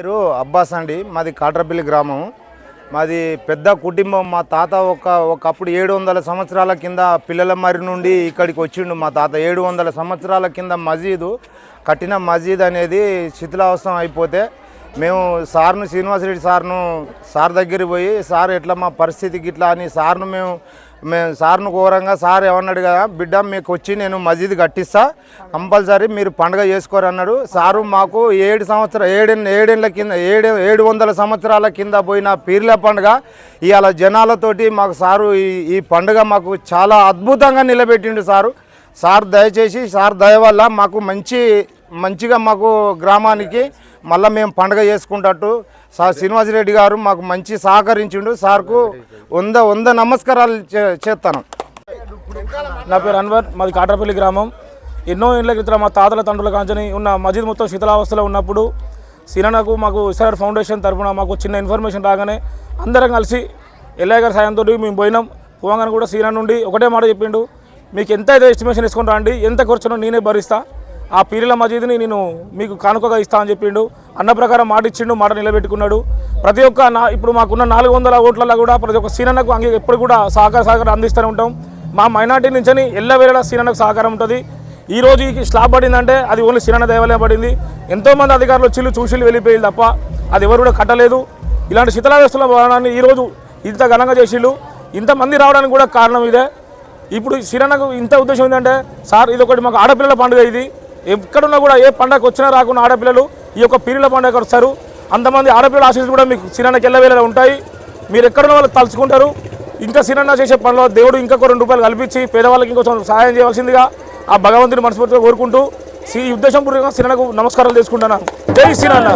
పేరు అబ్బాస్ అండి. మాది కాట్రపల్లి గ్రామం. మాది పెద్ద కుటుంబం. మా తాత ఒక ఒకప్పుడు ఏడు వందల సంవత్సరాల కింద పిల్లల మరి నుండి ఇక్కడికి వచ్చిండు మా తాత. ఏడు వందల సంవత్సరాల కింద మసీదు కట్టిన మసీద్ అనేది శిథిలావస్థం అయిపోతే మేము సార్ను శ్రీనివాసరెడ్డి సార్ను సార్ దగ్గరికి పోయి సార్ ఎట్లా మా పరిస్థితికి ఇట్లా అని సార్ను మేము మేము సార్ను ఘోరంగా సార్ ఏమన్నాడు కదా బిడ్డ మీకు వచ్చి నేను మసీద్ కట్టిస్తా. కంపల్సరీ మీరు పండుగ చేసుకోరు అన్నాడు. సారు మాకు ఏడు సంవత్సరం ఏడు ఏడేళ్ళ కింద ఏడు ఏడు వందల సంవత్సరాల కింద పోయిన పీర్ల పండుగ. ఇవాళ జనాలతోటి మాకు సారు ఈ ఈ పండుగ మాకు చాలా అద్భుతంగా నిలబెట్టిండు సారు. సార్ దయచేసి సార్ దయ వల్ల మాకు మంచి మంచిగా మాకు గ్రామానికి మళ్ళీ మేము పండుగ చేసుకుంటట్టు. సార్ శ్రీనివాసరెడ్డి గారు మాకు మంచి సహకరించిండు. సార్కు వంద వంద నమస్కారాలు చే- చేస్తాను. నా పేరు అన్వర్ మాది కాట్రపల్లి గ్రామం. ఎన్నో ఏళ్ళ క్రితం మా తాతల తండ్రుల కాంచని ఉన్న మజీద్ మొత్తం శిథిలావస్థలో ఉన్నప్పుడు సినానాకు మాకు ఇస్రార్ ఫౌండేషన్ తరఫున మాకు చిన్న ఇన్ఫర్మేషన్ రాగానే అందరం కలిసి ఎల్ఐ గారి సాయంతో మేము పోయినాం. పోగానే కూడా సీనా నుండి ఒకటే మాట చెప్పిండు మీకు ఎంత అయితే ఎస్టిమేషన్ తీసుకొని రండి ఎంత ఖర్చునో నేనే భరిస్తా. ఆ పీరిల మజీద్ని నేను మీకు కానుకగా ఇస్తా అని చెప్పిండు. అన్న ప్రకారం మాట ఇచ్చిండు మాట నిలబెట్టుకున్నాడు. ప్రతి ఒక్క నా ఇప్పుడు మాకున్న నాలుగు వందల ఓట్లలో కూడా ప్రతి ఒక్క సీనన్నకు అంగీ ఎప్పుడు కూడా సహకార సహకారం అందిస్తూనే ఉంటాం. మా మైనార్టీ నుంచని ఎల్లవేళలా సీనన్నకు సహకారం ఉంటుంది. ఈ రోజు ఈ స్లాబ్ పడిందంటే అది ఓన్లీ సీనన్న దేవాలయం పడింది. ఎంతోమంది అధికారులు వచ్చిళ్ళు చూసిళ్ళు వెళ్ళిపోయింది తప్ప అది ఎవరు కూడా కట్టలేదు. ఇలాంటి శిథిలావస్థల భవనాన్ని ఈరోజు ఇంత ఘనంగా చేసిళ్ళు ఇంతమంది రావడానికి కూడా కారణం ఇదే. ఇప్పుడు సిరనకు ఇంత ఉద్దేశం ఏంటంటే సార్ ఇది ఒకటి మాకు ఆడపిల్లల పండుగ ఇది. ఎక్కడున్నా కూడా ఏ పండగ వచ్చినా రాకుండా ఆడపిల్లలు ఈ యొక్క పీరిల పండుగ వస్తారు. అంతమంది ఆడపిల్లల ఆశీస్సులు కూడా మీకు సిరన్నకి వెళ్ళవేళ ఉంటాయి. మీరు ఎక్కడున్న వాళ్ళు తలుచుకుంటారు. ఇంకా సిరన్న చేసే పనిలో దేవుడు ఇంకొక రెండు రూపాయలు కల్పించి పేదవాళ్ళకి ఇంకొంచెం సహాయం చేయవలసిందిగా ఆ భగవంతుని మనస్ఫూర్తిగా కోరుకుంటూ ఈ ఉద్దేశం పూర్వకంగా సిరన్నకు నమస్కారాలు చేసుకుంటున్నాను. జై సిరన్న